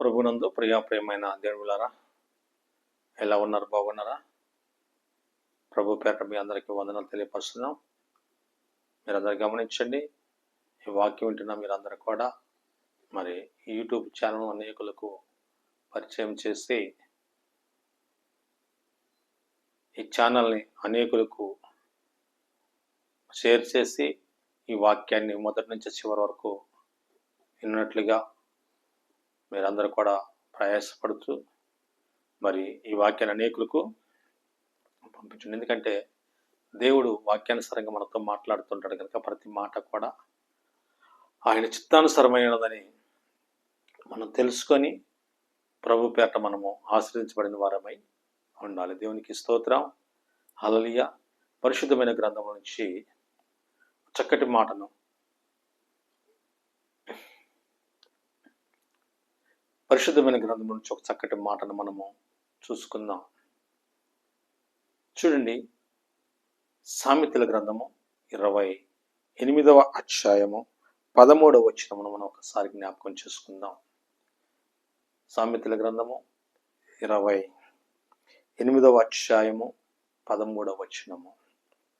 ప్రభునందు ప్రియా ప్రియమైన దేవులారా ఎలా ఉన్నారు? బాగున్నారా? ప్రభు పేట మీ అందరికీ వందనాలు తెలియపరుస్తున్నాం. మీరందరూ గమనించండి ఈ వాక్యం వింటున్న మీరందరూ కూడా మరి యూట్యూబ్ ఛానల్ అనేకులకు పరిచయం చేసి ఈ ఛానల్ని అనేకులకు షేర్ చేసి ఈ వాక్యాన్ని మొదటి నుంచి చివరి వరకు విన్నట్లుగా మీరందరూ కూడా ప్రయాసపడుతూ మరి ఈ వాక్యాన్ని అనేకులకు పంపించండి. ఎందుకంటే దేవుడు వాక్యానుసారంగా మనతో మాట్లాడుతుంటాడు కనుక ప్రతి మాట కూడా ఆయన చిత్తానుసరమైనదని మనం తెలుసుకొని ప్రభు పేట మనము ఆశ్రయించబడిన వారమై ఉండాలి. దేవునికి స్తోత్రం. హలలియ పరిశుద్ధమైన గ్రంథం నుంచి చక్కటి మాటను పరిశుద్ధమైన గ్రంథం నుంచి ఒక చక్కటి మాటను మనము చూసుకుందాం. చూడండి. సామెతల గ్రంథము ఇరవై ఎనిమిదవ అధ్యాయము పదమూడవ వచనమును మనం ఒకసారి జ్ఞాపకం చేసుకుందాం. సామెతల గ్రంథము ఇరవై ఎనిమిదవ అధ్యాయము పదమూడవ వచనము.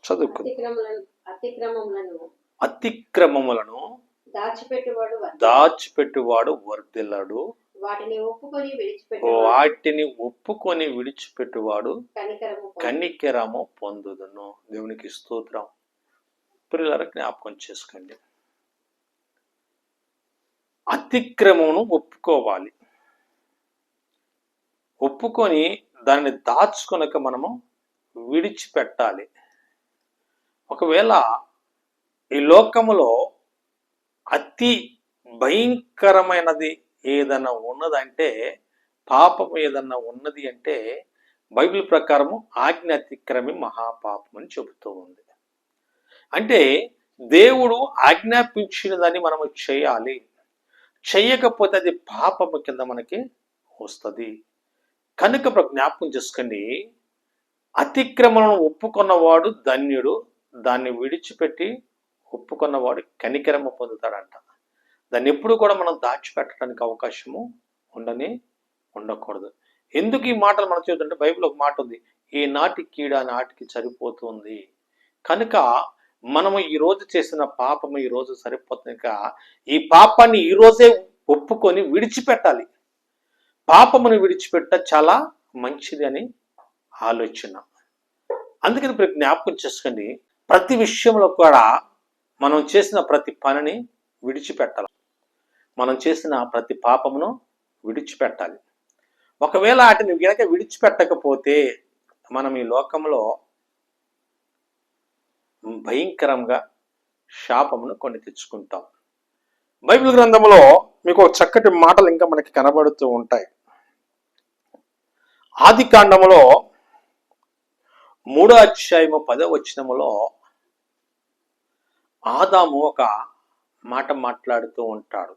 చదువుకుందాం. అతిక్రమలను అతిక్రమములను అతిక్రమములను దాచిపెట్టువాడు దాచిపెట్టువాడు వర్ధిల్లడు. వాటిని ఒప్పుకొని విడిచిపెట్టు వాటిని ఒప్పుకొని విడిచిపెట్టువాడు. కన్నికెరము పొందుదును. దేవునికి స్తోత్రం. పిల్లల జ్ఞాపకం చేసుకోండి. అతిక్రమమును ఒప్పుకోవాలి. ఒప్పుకొని దానిని దాచుకొనక మనము విడిచిపెట్టాలి. ఒకవేళ ఈ లోకములో అతి భయంకరమైనది ఏదన్నా ఉన్నదంటే పాపం ఏదన్నా ఉన్నది అంటే బైబిల్ ప్రకారము ఆజ్ఞ అతిక్రమి మహాపాపం అని చెబుతూ ఉంది. అంటే దేవుడు ఆజ్ఞాపించినదని మనము చేయాలి. చేయకపోతే అది పాపము కింద మనకి వస్తుంది. కనుక జ్ఞాపకం చేసుకోండి. అతిక్రమణను ఒప్పుకున్నవాడు ధన్యుడు దాన్ని విడిచిపెట్టి ఒప్పుకున్నవాడు కనికరమ పొందుతాడంట. దాన్ని ఎప్పుడు కూడా మనం దాచిపెట్టడానికి అవకాశము ఉండని ఉండకూడదు. ఎందుకు ఈ మాటలు మనం చూద్దంటే బైబిల్ ఒక మాట ఉంది ఈ నాటి కీడ నాటికి సరిపోతుంది కనుక మనము ఈ రోజు చేసిన పాపము ఈ రోజు సరిపోతుంది ఈ పాపాన్ని ఈ రోజే ఒప్పుకొని విడిచిపెట్టాలి. పాపమును విడిచిపెట్ట చాలా మంచిది అని ఆలోచన. అందుకని ఇప్పుడు జ్ఞాపకం చేసుకోండి ప్రతి విషయంలో కూడా మనం చేసిన ప్రతి పనిని విడిచిపెట్టాలి. మనం చేసిన ప్రతి పాపమును విడిచిపెట్టాలి. ఒకవేళ వాటిని గనక విడిచిపెట్టకపోతే మనం ఈ లోకంలో భయంకరంగా శాపమును కొని తెచ్చుకుంటాం. బైబిల్ గ్రంథంలో మీకు చక్కటి మాటలు ఇంకా మనకి కనబడుతూ ఉంటాయి. ఆది కాండములో మూడో అధ్యాయము పదవచనములో ఆదాము ఒక మాట మాట్లాడుతూ ఉంటాడు.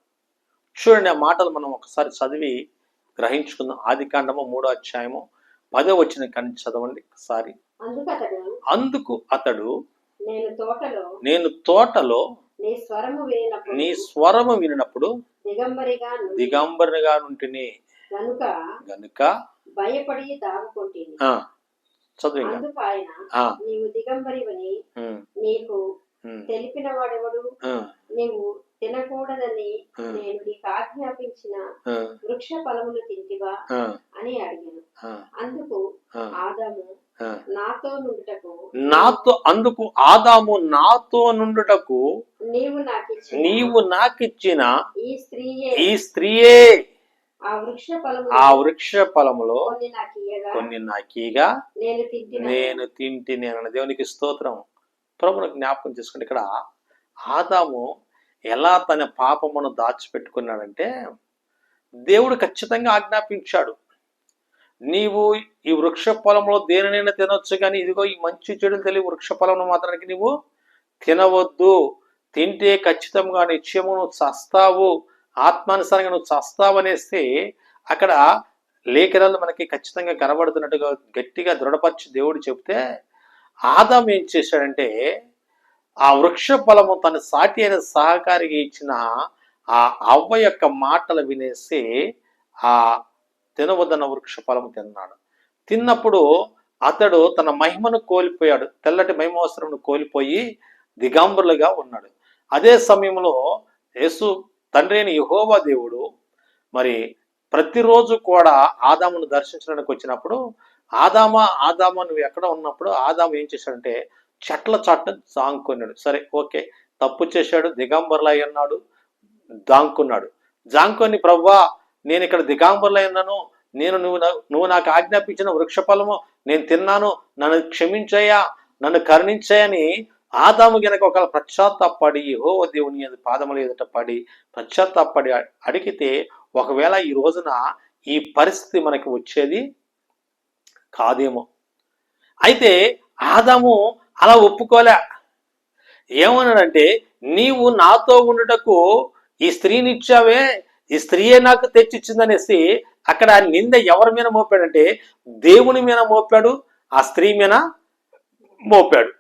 చూడండి ఆ మాటలు మనం ఒకసారి చదివి గ్రహించుకుందాం. ఆది కాండము మూడో అధ్యాయము పదో వచ్చిన కానీ చదవండి ఒకసారి. అందుకు అతడు నేను తోటలో నీ స్వరము వినినప్పుడు దిగంబరిగా నుంటిని. గనుక భయపడి దాగుకుంటుంది చదువు నీవు దిగంబరివని నీకు ఉమ్, తెలిపిన వాడెవడు? నీవు తినకూడదని నేను నీకు ఆజ్ఞాపించిన వృక్ష ఫలములు తింటివా అని అడిగాను. అందుకు ఆదాము. నాతో నుండుటకు నాతో అందుకు ఆదాము నాతో నుండుటకు నీవు నాకు నీవు నాకిచ్చిన ఈ స్త్రీయే ఈ స్త్రీయే ఆ వృక్ష ఫలములో కొన్ని నాకీగా నేను తింటిన? నేను తింటి నేను దేవునికి స్తోత్రం. ప్రభును జ్ఞాపకం చేసుకుంటే ఇక్కడ ఆదాము ఎలా తన పాపమును దాచిపెట్టుకున్నాడంటే దేవుడు ఖచ్చితంగా ఆజ్ఞాపించాడు. నీవు ఈ వృక్ష పొలంలో దేనినైనా తినొచ్చు కానీ ఇదిగో ఈ మంచి చెడులు తెలియ వృక్ష పొలంలో మాత్రానికి నీవు తినవద్దు. తింటే ఖచ్చితంగా నిత్యము నువ్వు చస్తావు ఆత్మానుసారంగా నువ్వు చస్తావు అనేసి అక్కడ లేఖనాలు మనకి ఖచ్చితంగా కనబడుతున్నట్టుగా గట్టిగా దృఢపరిచి దేవుడు చెప్తే ఆదాం ఏం చేశాడంటే ఆ వృక్ష ఫలము తన సాటి అయిన సహకారిగా ఇచ్చిన ఆ అవ్వ యొక్క మాటలు వినేసి ఆ తినవద్దన్న వృక్ష ఫలము తిన్నాడు. తిన్నప్పుడు అతడు తన మహిమను కోల్పోయాడు. తెల్లటి మహిమవస్త్రమును కోల్పోయి దిగాంబరులుగా ఉన్నాడు. అదే సమయంలో యేసు తండ్రి అయిన యహోవా దేవుడు మరి ప్రతిరోజు కూడా ఆదామును దర్శించడానికి వచ్చినప్పుడు ఆదామా ఆదామా నువ్వు ఎక్కడ ఉన్నప్పుడు? ఆదాము ఏం చేశాడంటే చెట్ల చాటున జాంకున్నాడు. సరే ఓకే. తప్పు చేశాడు దిగంబరులై అన్నాడు దాంకున్నాడు జాంకొని ప్రవ్వా నేను ఇక్కడ దిగాంబరులై ఉన్నాను నేను నువ్వు నువ్వు నాకు ఆజ్ఞాపించిన వృక్షఫలము నేను తిన్నాను నన్ను క్షమించయ్యా నన్ను కరుణించయని ఆదాము గనక ఒక పశ్చాత్తాపడి ఓ దేవుని అది పాదముల ఎదుట పడి పశ్చాత్తాపడి అడిగితే ఒకవేళ ఈ రోజున ఈ పరిస్థితి మనకి వచ్చేది కాదేమో. అయితే ఆదాము అలా ఒప్పుకోలే. ఏమన్నాడంటే నీవు నాతో ఉండుటకు ఈ స్త్రీని ఇచ్చావే ఈ స్త్రీయే నాకు తెచ్చిచ్చిందనేసి అక్కడ ఆ నింద ఎవరి మీద మోపాడంటే దేవుని మీద మోపాడు ఆ స్త్రీ మీద మోపాడు.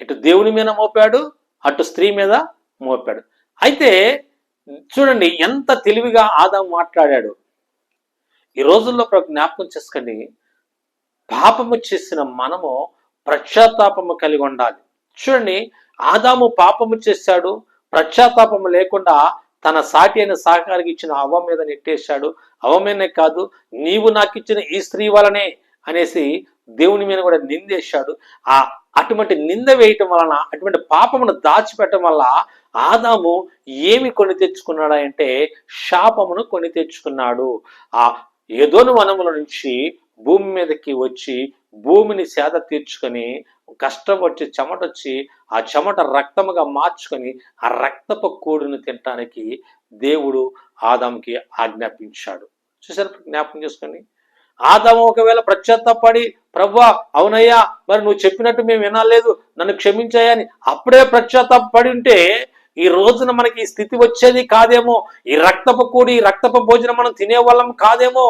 ఇటు దేవుని మీద మోపాడు అటు స్త్రీ మీద మోపాడు. అయితే చూడండి ఎంత తెలివిగా ఆదాం మాట్లాడాడు. ఈ రోజుల్లో ఒక జ్ఞాపకం చేసుకోండి పాపము చేసిన మనము పశ్చాత్తాపము కలిగి ఉండాలి. చూడండి ఆదాము పాపము చేశాడు పశ్చాత్తాపము లేకుండా తన సాటి అయిన సహకారికి ఇచ్చిన అవ మీద నెట్టేశాడు. అవమేనే మీదనే కాదు నీవు నాకు ఇచ్చిన ఈ స్త్రీ వలనే అనేసి దేవుని మీద కూడా నిందేశాడు. ఆ అటువంటి నింద వేయటం వలన అటువంటి పాపమును దాచిపెట్టడం వల్ల ఆదాము ఏమి కొని తెచ్చుకున్నాడు అంటే శాపమును కొని తెచ్చుకున్నాడు. ఆ ఏదోను వనముల నుంచి భూమి మీదకి వచ్చి భూమిని సేద తీర్చుకొని కష్టం వచ్చి చెమట వచ్చి ఆ చెమట రక్తముగా మార్చుకొని ఆ రక్తపు కోడిని తినటానికి దేవుడు ఆదాముకి ఆజ్ఞాపించాడు. చూసారు జ్ఞాపకం చేసుకొని ఆదాము ఒకవేళ ప్రత్యత్తపడి ప్రభా అవునయ్యా మరి నువ్వు చెప్పినట్టు మేము వినాలేదు నన్ను క్షమించాయని అప్పుడే పడి ఉంటే ఈ రోజున మనకి ఈ స్థితి వచ్చేది కాదేమో? ఈ రక్తపు కూడి ఈ రక్తపు భోజనం మనం తినే వాళ్ళం కాదేమో?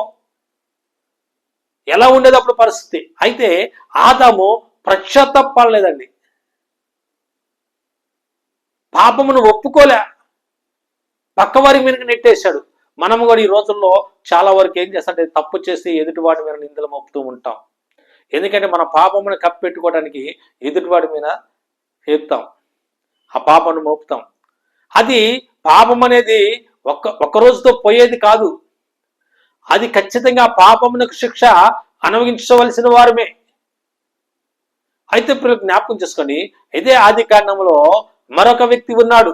ఎలా ఉండేది అప్పుడు పరిస్థితి? అయితే ఆదాము పడలేదండి పాపమును ఒప్పుకోలే. పక్కవారి మీదకి నెట్టేశాడు. మనము కూడా ఈ రోజుల్లో చాలా వరకు ఏం చేస్తాంటే తప్పు చేసి ఎదుటివాడి మీద నిందలు మోపుతూ ఉంటాం. ఎందుకంటే మన పాపమును కప్పెట్టుకోవడానికి ఎదుటివాడి మీద ఎత్తాం ఆ పాపను మోపుతాం. అది పాపం అనేది ఒక్క ఒక్క రోజుతో పోయేది కాదు. అది ఖచ్చితంగా పాపమునకు శిక్ష అనుభవించవలసిన వారమే. అయితే ఇప్పుడు జ్ఞాపకం చేసుకోండి ఇదే ఆది కారణంలో మరొక వ్యక్తి ఉన్నాడు.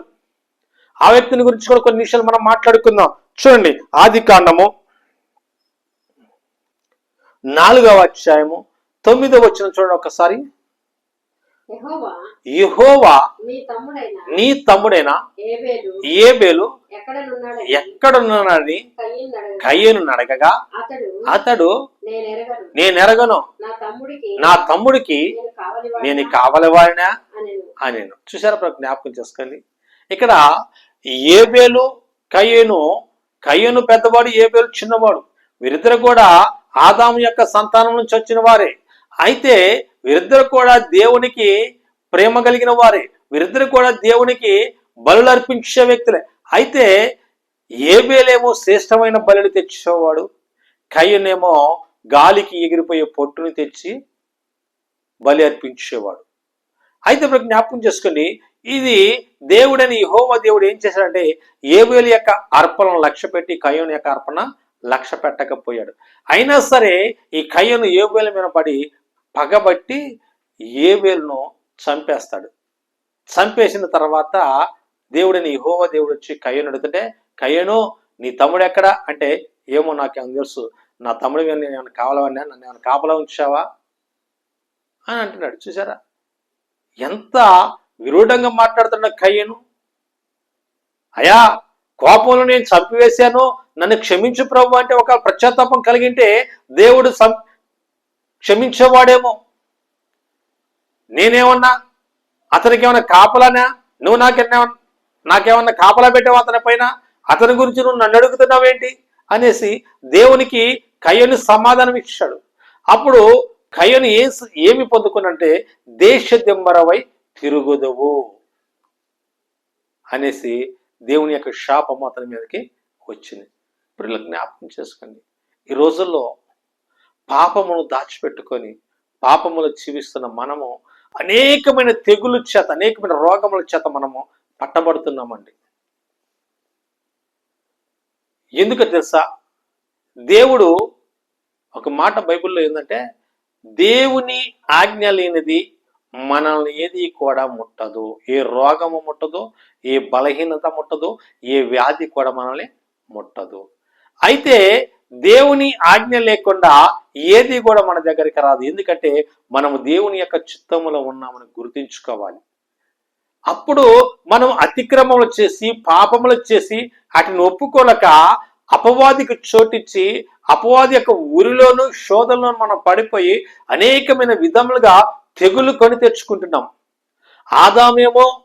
ఆ వ్యక్తిని గురించి కూడా కొన్ని నిమిషాలు మనం మాట్లాడుకుందాం. చూడండి ఆది కాండము నాలుగవ అధ్యాయము తొమ్మిదవ వచ్చిన చూడండి ఒకసారి. యెహోవా నీ తమ్ముడైన ఏబేలు ఎక్కడున్నాడని కయ్యను అడగగా అతడు అతడు నేను ఎరగను నేనెరగను. నా తమ్ముడికి నేను కావలి నేను కావలవాడినా అని చూసారా జ్ఞాపకం చేసుకోండి. ఇక్కడ ఏబేలు కయ్యను కయ్యను పెద్దవాడు ఏబేలు చిన్నవాడు. వీరిద్దరు కూడా ఆదాము యొక్క సంతానం నుంచి వచ్చిన వారే. అయితే వీరిద్దరు కూడా దేవునికి ప్రేమ కలిగిన వారే. వీరిద్దరు కూడా దేవునికి బలులు అర్పించే వ్యక్తులే. అయితే ఏబేలేమో శ్రేష్టమైన బలిని తెచ్చేవాడు. కయ్యనేమో గాలికి ఎగిరిపోయే పొట్టుని తెచ్చి బలి అర్పించేవాడు. అయితే ఇప్పుడు జ్ఞాపకం చేసుకుని ఇది దేవుడని హోమ దేవుడు ఏం చేశాడంటే ఏబేలు యొక్క అర్పణను లక్ష్య పెట్టి కయ్యోను యొక్క అర్పణ లక్ష్య పెట్టకపోయాడు. అయినా సరే ఈ కయ్యను ఏబేల మీద పడి పగబట్టి ఏబేలును చంపేస్తాడు. చంపేసిన తర్వాత దేవుడిని యహోవ దేవుడు వచ్చి కయ్యను అడుగుతుంటే కయ్యను నీ తమ్ముడు ఎక్కడ? అంటే ఏమో నాకేం తెలుసు. నా తమ్ముడు నేను ఏమైనా కావాలన్నా నన్ను ఏమైనా కాపలా ఉంచావా? అని అంటున్నాడు. చూసారా ఎంత విరూఢంగా మాట్లాడుతున్న కయ్యను అయా కోపంలో నేను చంపివేశాను. నన్ను క్షమించు ప్రభు అంటే ఒక ప్రత్యాతాపం కలిగింటే దేవుడు సం క్షమించేవాడేమో? నేనేమన్నా అతనికి ఏమన్నా కాపలానా? నువ్వు నాకెన్నా నాకేమన్నా కాపలా పెట్టావు అతని పైన? అతని గురించి నువ్వు నన్ను అడుగుతున్నావేంటి? అనేసి దేవునికి కయ్యను సమాధానం ఇచ్చాడు. అప్పుడు కయ్యను ఏ ఏమి పొందుకున్నంటే దేశ దింబరవై తిరుగుదవు అనేసి దేవుని యొక్క శాపము అతని మీదకి వచ్చింది. ఇప్పుడు జ్ఞాపకం చేసుకోండి. ఈ రోజుల్లో పాపమును దాచిపెట్టుకొని పాపములు జీవిస్తున్న మనము అనేకమైన తెగులు చేత అనేకమైన రోగముల చేత మనము పట్టబడుతున్నామండి. ఎందుకు తెలుసా? దేవుడు ఒక మాట బైబిల్లో ఏంటంటే దేవుని ఆజ్ఞ లేనిది మనల్ని ఏది కూడా ముట్టదు. ఏ రోగము ముట్టదు ఏ బలహీనత ముట్టదు ఏ వ్యాధి కూడా మనల్ని ముట్టదు. అయితే దేవుని ఆజ్ఞ లేకుండా ఏది కూడా మన దగ్గరికి రాదు. ఎందుకంటే మనము దేవుని యొక్క చిత్తములో ఉన్నామని గుర్తించుకోవాలి. అప్పుడు మనం అతిక్రమములు చేసి పాపములు చేసి వాటిని ఒప్పుకోలేక అపవాదికి చోటిచ్చి అపవాది యొక్క ఊరిలోను శోధనలోను మనం పడిపోయి అనేకమైన విధములుగా తెగులు కొని తెచ్చుకుంటున్నాం. ఆదామేమో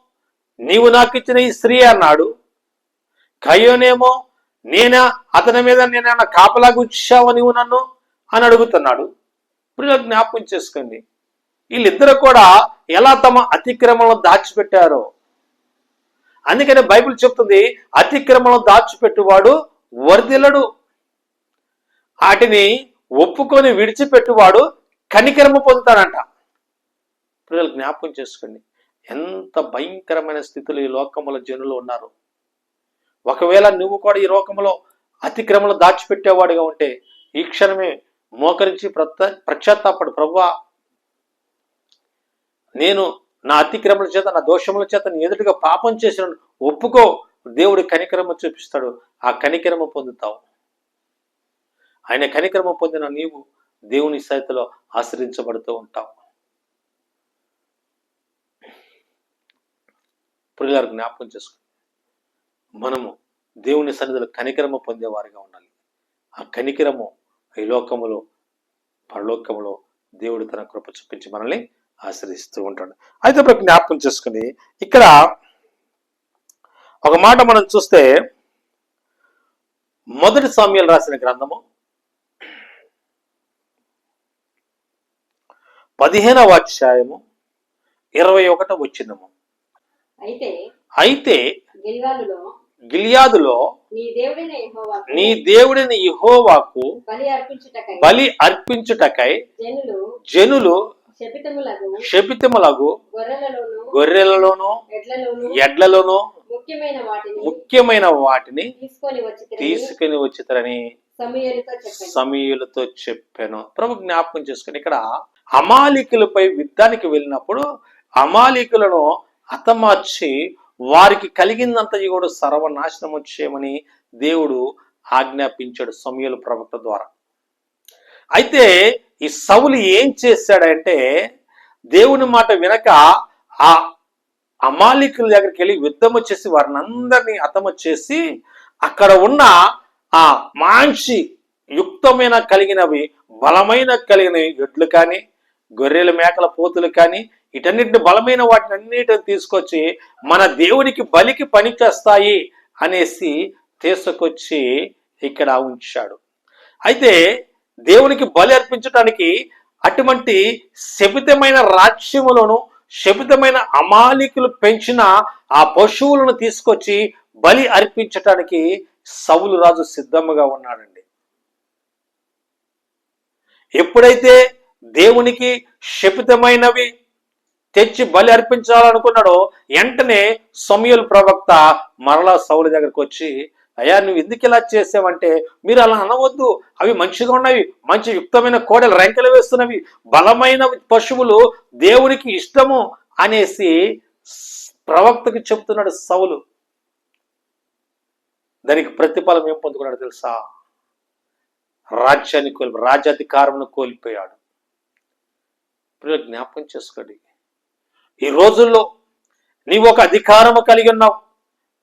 నీవు నాకు ఇచ్చిన ఈ స్త్రీ అన్నాడు. కయ్యోనేమో నేనా అతని మీద నేనైనా కాపలా కూర్చావా నీవు నన్ను? అని అడుగుతున్నాడు. ఇప్పుడు జ్ఞాపకం చేసుకోండి. వీళ్ళిద్దరు కూడా ఎలా తమ అతిక్రమణను దాచిపెట్టారో. అందుకని బైబిల్ చెప్తుంది అతిక్రమణను దాచిపెట్టువాడు వర్ధిల్లడు వాటిని ఒప్పుకొని విడిచిపెట్టువాడు కనికరము పొందుతాడంట. పిల్లలు జ్ఞాపకం చేసుకోండి. ఎంత భయంకరమైన స్థితిలో ఈ లోకముల జనులు ఉన్నారు. ఒకవేళ నువ్వు కూడా ఈ లోకంలో అతిక్రమలు దాచిపెట్టేవాడిగా ఉంటే ఈ క్షణమే మోకరించి ప్రత ప్రత్యాత్తాపడు ప్రభువా నేను నా అతిక్రమల చేత నా దోషముల చేత నీ ఎదుటిగా పాపం చేసిన ఒప్పుకో. దేవుడి కనికరమ చూపిస్తాడు. ఆ కనికరమ పొందుతావు. ఆయన కనికరమ పొందిన నీవు దేవుని సైతలో ఆశ్రయించబడుతూ ఉంటావు. ప్రియులారు జ్ఞాపకం చేసుకో. మనము దేవుని సన్నిధిలో కనికరమ పొందేవారిగా ఉండాలి. ఆ కనికరము ఈ లోకములో పరలోకములో దేవుడు తన కృప చూపించి మనల్ని ఆశ్రయిస్తూ ఉంటాడు. అయితే ఇప్పుడు జ్ఞాపకం చేసుకుని ఇక్కడ ఒక మాట మనం చూస్తే మొదటి సామ్యాలు రాసిన గ్రంథము పదిహేనవ అధ్యాయము ఇరవై ఒకటో వచ్చిందము అయితే అయితే గిలియాదులో నీ దేవుడైన ఇహోవాకు బలి అర్పించుటకై జనులు శపితములగు గొర్రెలలోను ఎడ్లలోను ముఖ్యమైన వాటిని తీసుకొని వచ్చి తీసుకుని వచ్చితరని సమయలతో చెప్పాను సమీయులతో చెప్పాను. ప్రభు జ్ఞాపకం చేసుకుని ఇక్కడ అమాలికులపై యుద్ధానికి వెళ్ళినప్పుడు అమాలికులను హతమార్చి వారికి కలిగిందంత కూడా సర్వనాశనము వచ్చేయమని దేవుడు ఆజ్ఞాపించాడు సమీయుల ప్రవక్త ద్వారా. అయితే ఈ సౌలు ఏం చేశాడంటే దేవుని మాట వినక ఆ అమాలికుల దగ్గరికి వెళ్ళి యుద్ధము చేసి వారిని అందరినీ హతము చేసి అక్కడ ఉన్న ఆ మాంచి యుక్తమైన కలిగినవి బలమైన కలిగినవి ఎడ్లు కానీ గొర్రెల మేకల పోతులు కానీ ఇటన్నిటిని బలమైన వాటిని అన్నిటిని తీసుకొచ్చి మన దేవునికి బలికి పనిచేస్తాయి అనేసి తీసుకొచ్చి ఇక్కడ ఉంచాడు. అయితే దేవునికి బలి అర్పించడానికి అటువంటి శపితమైన రాజ్యములను శపితమైన అమాలికులు పెంచిన ఆ పశువులను తీసుకొచ్చి బలి అర్పించటానికి సవులు రాజు సిద్ధముగా ఉన్నాడండి. ఎప్పుడైతే దేవునికి శపితమైనవి తెచ్చి బలి అర్పించాలనుకున్నాడో వెంటనే సమయలు ప్రవక్త మరలా సౌలు దగ్గరకు వచ్చి అయ్యా నువ్వు ఎందుకు ఇలా చేసావంటే? మీరు అలా అనవద్దు. అవి మంచిగా ఉన్నవి. మంచి యుక్తమైన కోడలు రెంకలు వేస్తున్నవి. బలమైన పశువులు దేవునికి ఇష్టము అనేసి ప్రవక్తకి చెప్తున్నాడు సౌలు. దానికి ప్రతిఫలం ఏం పొందుకున్నాడు తెలుసా? రాజ్యాన్ని కోల్పి రాజ్యాధికారమును కోల్పోయాడు. ఇప్పుడు జ్ఞాపకం చేసుకోండి. ఈ రోజుల్లో నీవు ఒక అధికారము కలిగి ఉన్నావు.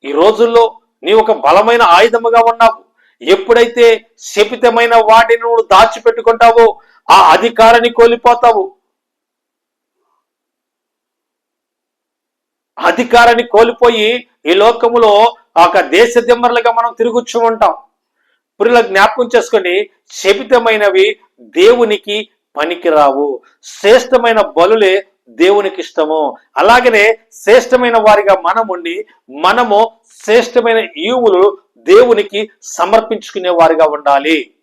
ఈ రోజుల్లో నీవు ఒక బలమైన ఆయుధముగా ఉన్నావు. ఎప్పుడైతే శపితమైన వాటిని నువ్వు దాచిపెట్టుకుంటావో ఆ అధికారాన్ని కోల్పోతావు. అధికారాన్ని కోల్పోయి ఈ లోకములో ఒక దేశ దిమ్మరులుగా మనం తిరుగుచ్చు ఉంటాం. పురుల జ్ఞాపకం చేసుకొని శపితమైనవి దేవునికి పనికిరావు. శ్రేష్టమైన బలులే దేవునికి ఇష్టము అలాగనే శ్రేష్టమైన వారిగా మనం ఉండి మనము శ్రేష్టమైన ఈవులు దేవునికి సమర్పించుకునే వారిగా ఉండాలి.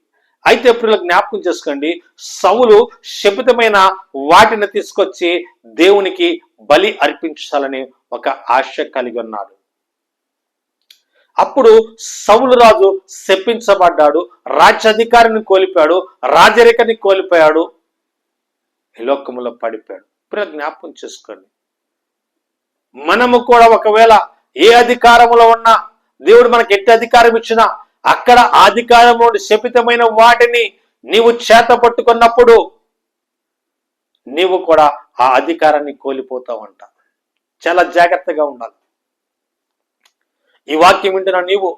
అయితే ఇప్పుడు జ్ఞాపకం చేసుకోండి. సవులు శపితమైన వాటిని తీసుకొచ్చి దేవునికి బలి అర్పించాలని ఒక ఆశ కలిగి ఉన్నాడు. అప్పుడు సౌలు రాజు శపించబడ్డాడు. రాజ్యాధికారిని కోల్పోయాడు. రాజరికని కోల్పోయాడు. లోకములో పడిపోయాడు. ఇప్పుడు జ్ఞాపకం చేసుకోండి. మనము కూడా ఒకవేళ ఏ అధికారంలో ఉన్నా దేవుడు మనకి ఎట్టి అధికారం ఇచ్చినా అక్కడ ఆ అధికారంలో శపితమైన వాటిని నీవు చేత పట్టుకున్నప్పుడు నీవు కూడా ఆ అధికారాన్ని కోల్పోతావంట. చాలా జాగ్రత్తగా ఉండాలి. ఈ వాక్యం వింటున్న నీవు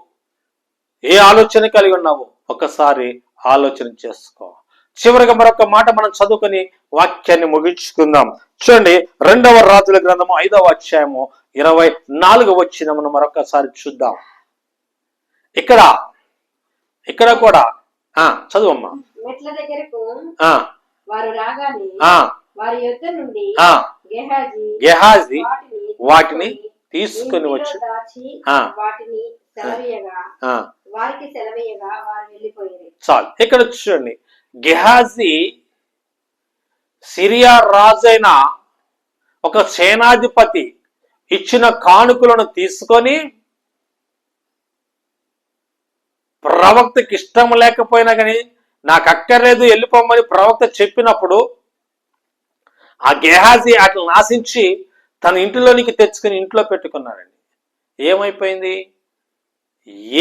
ఏ ఆలోచన కలిగి ఉన్నావో ఒకసారి ఆలోచన చేసుకో. చివరిగా మరొక మాట మనం చదువుకొని వాక్యాన్ని ముగించుకుందాం. చూడండి రెండవ రాజుల గ్రంథము ఐదవ అధ్యాయము ఇరవై నాలుగు వచ్చిన మనం మరొకసారి చూద్దాం. ఇక్కడ ఇక్కడ కూడా ఆ చదువమ్మా. మెట్ల దగ్గరకు ఆ. వారు రాగానే ఆ. వారి యొద్ద నుండి ఆ. గెహాజీ గెహాజీ వాటిని తీసుకొని వచ్చి. వాటిని వారికి సెలవీయగా వారు వెళ్ళిపోయారు. చాలు. ఇక్కడ చూడండి గెహాజీ సిరియా రాజైన ఒక సేనాధిపతి ఇచ్చిన కానుకలను తీసుకొని ప్రవక్తకి ఇష్టం లేకపోయినా కానీ నాకు అక్కర్లేదు వెళ్ళిపోమని ప్రవక్త చెప్పినప్పుడు ఆ గెహాజీ అట్లా నాశించి తన ఇంటిలోనికి తెచ్చుకుని ఇంట్లో పెట్టుకున్నాడండి. ఏమైపోయింది?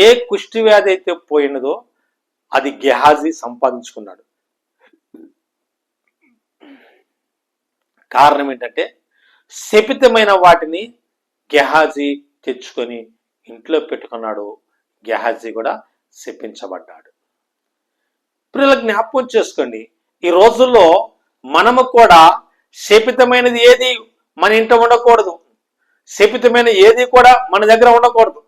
ఏ కుష్టి వ్యాధి అయితే పోయినదో అది గెహాజీ సంపాదించుకున్నాడు. కారణం ఏంటంటే శపితమైన వాటిని గెహాజీ తెచ్చుకొని ఇంట్లో పెట్టుకున్నాడు. గెహాజీ కూడా శపించబడ్డాడు. ప్రియుల జ్ఞాపకం చేసుకోండి ఈ రోజుల్లో మనము కూడా శపితమైనది ఏది మన ఇంట ఉండకూడదు. శపితమైన ఏది కూడా మన దగ్గర ఉండకూడదు.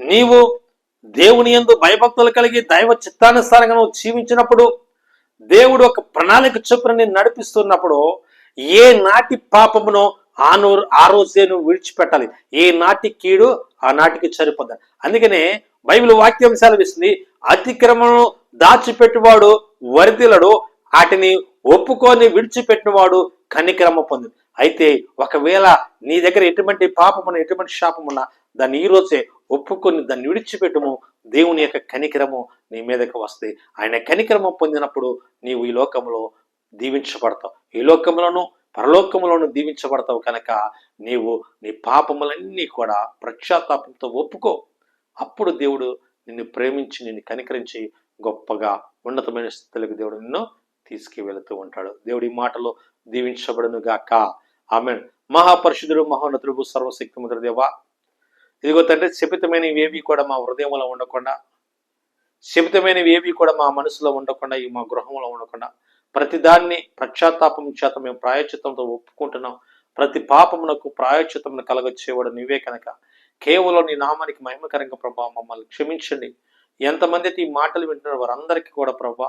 నీవు దేవుని యందు భయభక్తులు కలిగి దైవ చిత్తానుసారంగా నువ్వు జీవించినప్పుడు దేవుడు ఒక ప్రణాళిక చొప్పున నేను నడిపిస్తున్నప్పుడు ఏ నాటి పాపమును ఆ ఆ రోజే నువ్వు విడిచిపెట్టాలి. ఏ నాటి కీడు ఆ నాటికి సరిపోద్ది అందుకనే బైబిల్ వాక్యం సెలవిస్తుంది అతిక్రమను దాచిపెట్టువాడు వరిదిలడు వాటిని ఒప్పుకొని విడిచిపెట్టినవాడు కనిక్రమ పొంది అయితే ఒకవేళ నీ దగ్గర ఎటువంటి పాపమున ఎటువంటి శాపమున్నా దాన్ని ఈ రోజే ఒప్పుకొని దాన్ని విడిచిపెట్టుము. దేవుని యొక్క కనికరము నీ మీదకి వస్తే ఆయన కనికరము పొందినప్పుడు నీవు ఈ లోకంలో దీవించబడతావు. ఈ లోకంలోను పరలోకములోను దీవించబడతావు కనుక నీవు నీ పాపములన్నీ కూడా ప్రక్షాతాపంతో ఒప్పుకో. అప్పుడు దేవుడు నిన్ను ప్రేమించి నిన్ను కనికరించి గొప్పగా ఉన్నతమైన స్థితిలకు దేవుడు నిన్ను తీసుకువెళుతూ ఉంటాడు. దేవుడి మాటలో దీవించబడును గాక ఆమె మహాపరిశుద్ధుడు మహోన్నతుడు సర్వశక్తిమంతుడు దేవా ఇదిగో తండ్రి శపితమైనవి ఏవి కూడా మా హృదయంలో ఉండకుండా శపితమైనవి ఏవి కూడా మా మనసులో ఉండకుండా ఈ మా గృహంలో ఉండకుండా ప్రతిదాన్ని పశ్చాత్తాపం చేత మేము ప్రాయచిత్తంతో ఒప్పుకుంటున్నాం. ప్రతి పాపమునకు ప్రాయోచితమును కలగచ్చేవాడు నీవే కనుక. కేవలం నీ నామానికి మహిమకరంగా ప్రభా మమ్మల్ని క్షమించండి. ఎంతమంది అయితే ఈ మాటలు వింటున్నారు వారందరికీ కూడా ప్రభా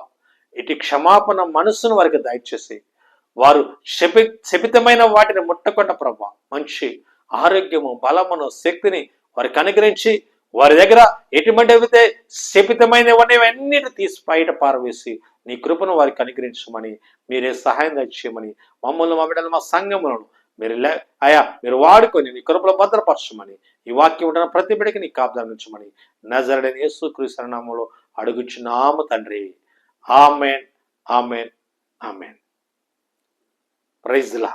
ఇటు క్షమాపణ మనస్సును వారికి దయచేసి వారు శపి శపితమైన వాటిని ముట్టకుండా ప్రభా మంచి ఆరోగ్యము బలమును శక్తిని వారికి అనుగ్రహించి వారి దగ్గర ఎటువంటి అయితే శపితమైనవన్నీ తీసి బయట పారవేసి నీ కృపను వారికి అనుగ్రహించమని మీరే సహాయం దయచేయమని మమ్మల్ని మా బిడ్డలు మా సంఘములను మీరు లే అయా మీరు వాడుకొని నీ కృపలో భద్రపరచమని ఈ వాక్యం ఉంటున్న ప్రతి బిడ్డకి నీ కాపుదానించమని నజరడని యేసు క్రీస్తునామంలో అడుగుచున్నాము తండ్రి. Amen amen amen. ప్రైజ్లా